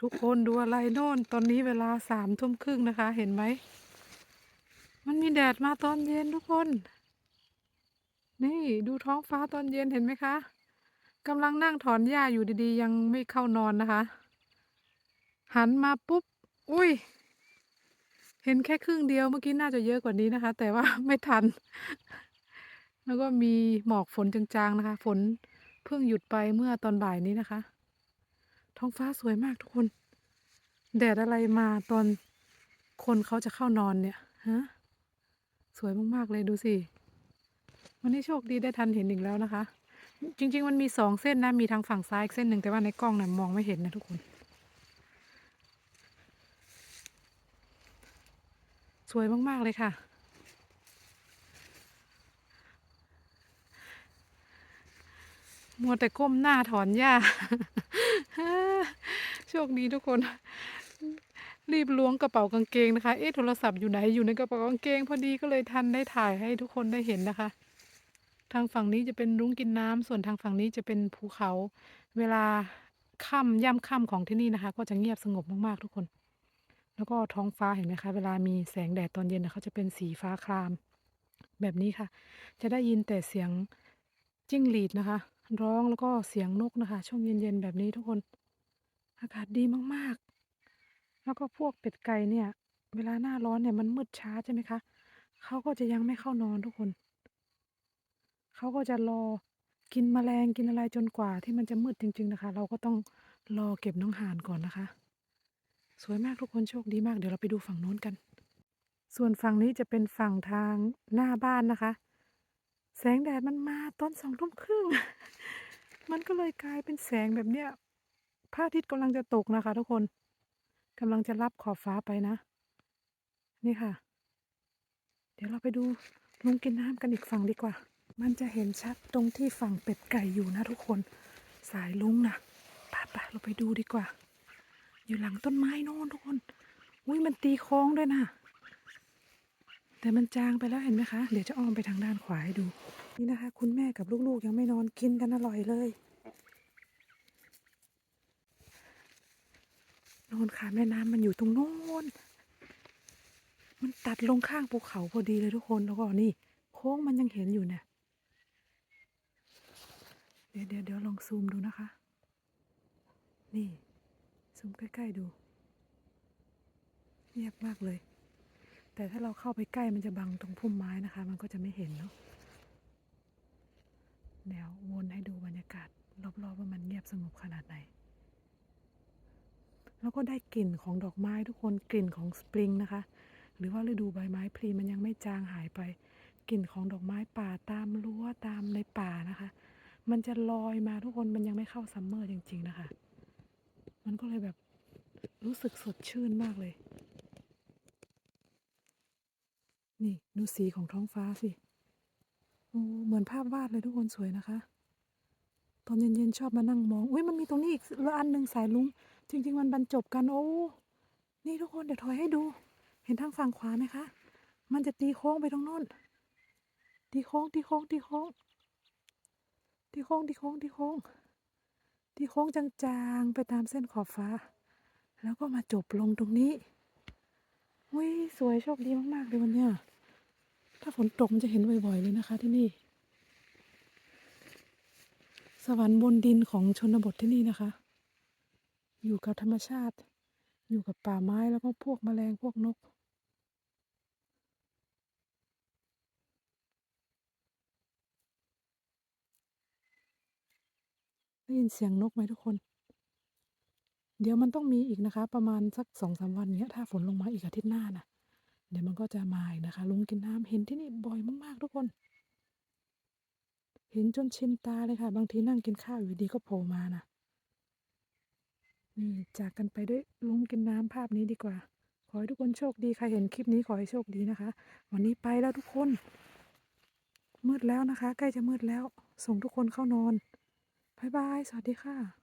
ทุกคนดูอะไรโน่น ตอนนี้เวลาสามทุ่มครึ่งนะคะ เห็นไหม มันมีแดดมาตอนเย็นทุกคน นี่ดูท้องฟ้าตอนเย็นเห็นไหมคะกำลังนั่งถอนหญ้าอยู่ดีๆ ยังไม่เข้านอนนะคะ หันมาปุ๊บ อุ้ย เห็นแค่ครึ่งเดียวเมื่อกี้น่าจะเยอะกว่านี้นะคะ แต่ว่าไม่ทัน แล้วก็มีหมอกฝนจางๆนะคะ ฝนเพิ่งหยุดไปเมื่อตอนบ่ายนี้นะคะ ท้องฟ้าสวยมากทุกคน แดดอะไรมาตอนคนเขาจะเข้านอนเนี่ยฮะสวยมากๆเลยดูสิวันนี้โชคดีได้ทันเห็นอีกแล้วนะคะ จริง ๆ มันมีสองเส้นนะมีทางฝั่งซ้ายอีกเส้นหนึ่งแต่ว่าในกล้องนะ่ะมองไม่เห็นนะทุกคน สวยมากๆเลยค่ะ มัวแต่ก้มหน้าถอนหญ้า โชคดีทุกคน รีบล้วงกระเป๋ากางเกงนะคะ เอ๊ะโทรศัพท์อยู่ไหนอยู่ในกระเป๋ากางเกง พอดีก็เลยทันได้ถ่ายให้ทุกคนได้เห็นนะคะ ทางฝั่งนี้จะเป็นรุ้งกินน้ำส่วนทางฝั่งนี้จะเป็นภูเขา เวลาค่ำย่ำค่ำของที่นี่นะคะ ก็จะเงียบสงบมากๆทุกคน แล้วก็ท้องฟ้าเห็นไหมคะ เวลามีแสงแดดตอนเย็นนะเขาจะเป็นสีฟ้าคราม แบบนี้ค่ะ จะได้ยินแต่เสียงจิ้งหรีดนะคะ ร้องแล้วก็เสียงนกนะคะ ช่วงเย็นๆแบบนี้ทุกคน อากาศดีมากๆ แล้วก็พวกเป็ดไก่เนี่ย เวลาหน้าร้อนเนี่ยมันมืดช้าใช่ไหมคะเขาก็จะยังไม่เข้านอนทุกคน เขาก็จะรอกินแมลงกินอะไรจนกว่าที่มันจะมืดจริง ๆนะคะ เราก็ต้องรอเก็บน้องห่านก่อนนะคะ สวยมากทุกคนโชคดีมากเดี๋ยวเราไปดูฝั่งโน้นกัน ส่วนฝั่งนี้จะเป็นฝั่งทางหน้าบ้านนะคะ แสงแดดมันมาตอนสองทุ่มครึ่ง มันก็เลยกลายเป็นแสงแบบเนี้ย พระอาทิตย์กำลังจะตกนะคะ ทุกคนกำลังจะรับขอบฟ้าไปนะ นี่ค่ะ เดี๋ยวเราไปดูลุงกินน้ำกันอีกฝั่งดีกว่า มันจะเห็นชัดตรงที่ฝั่งเป็ดไก่อยู่นะทุกคนสายลุงนะไปไปเราไปดูดีกว่า อยู่หลังต้นไม้โน่นทุกคนอุ้ยมันตีโค้งด้วยนะแต่มันจางไปแล้วเห็นไหมคะ เดี๋ยวจะอ้อมไปทางด้านขวาให้ดู นี่นะคะ คุณแม่กับลูกๆยังไม่นอนกินกันอร่อยเลย นอนขาแม่น้ำมันอยู่ตรงโน้น มันตัดลงข้างภูเขาพอดีเลยทุกคนแล้วก็นี่โค้งมันยังเห็นอยู่เนี่ยเดี๋ยวเดี๋ยวเดี๋ยวลองซูมดูนะคะ นี่ ซูมใกล้ ๆ ดู เงียบมากเลย แต่ถ้าเราเข้าไปใกล้มันจะบังตรงพุ่มไม้นะคะ มันก็จะไม่เห็นเนาะเดี๋ยววนให้ดูบรรยากาศ รอบๆว่ามันเงียบสงบขนาดไหน แล้วก็ได้กลิ่นของดอกไม้ทุกคนกลิ่นของสปริงนะคะ หรือว่าฤดูใบไม้พลีมันยังไม่จางหายไปกลิ่นของดอกไม้ป่าตามรั้วตามในป่านะคะ มันจะลอยมาทุกคนมันยังไม่เข้าซัมเมอร์จริง ๆ นะคะ มันก็เลยแบบรู้สึกสดชื่นมากเลย นี่ดูสีของท้องฟ้าสิโอ้เหมือนภาพวาดเลยทุกคนสวยนะคะ อนเย็นๆชอบมานั่งมองอุ้ยมันมีตรงนี้อีกละอันหนึ่งสายลุง จริง ๆ มันบรรจบกันโอ้นี่ทุกคนเดี๋ยวถอยให้ดู เห็นทางฝั่งขวาไหมคะ มันจะตีโค้งไปตรงโน้นตีโค้งตีโค้งตีโค้งตีโค้งตีโค้งตีโค้งตีโค้งจางๆไปตามเส้นขอบฟ้า แล้วก็มาจบลงตรงนี้อุ้ยสวยโชคดีมากๆเลยวันเนี้ยถ้าฝนตกมันจะเห็นบ่อยๆเลยนะคะที่นี่ วรรค์บนดินของชนบทที่นี่นะคะ อยู่กับธรรมชาติ อยู่กับป่าไม้แล้วก็พวกแมลงพวกนก ได้ยินเสียงนกไหมทุกคน เดี๋ยวมันต้องมีอีกนะคะ ประมาณสักสองสามวันเนี้ย ถ้าฝนลงมาอีกอาทิตย์หน้านะเดี๋ยวมันก็จะมาอีกนะคะลุงกินน้ำเห็นที่นี่บ่อยมากๆทุกคน เห็นจนชินตาเลยค่ะ บางทีนั่งกินข้าวอยู่ดีก็โผล่มานะนี่จากกันไปด้วยลุงกินน้ำภาพนี้ดีกว่า ขอให้ทุกคนโชคดีใครเห็นคลิปนี้ขอให้โชคดีนะคะ วันนี้ไปแล้วทุกคน มืดแล้วนะคะ ใกล้จะมืดแล้ว ส่งทุกคนเข้านอนบายบาย สวัสดีค่ะ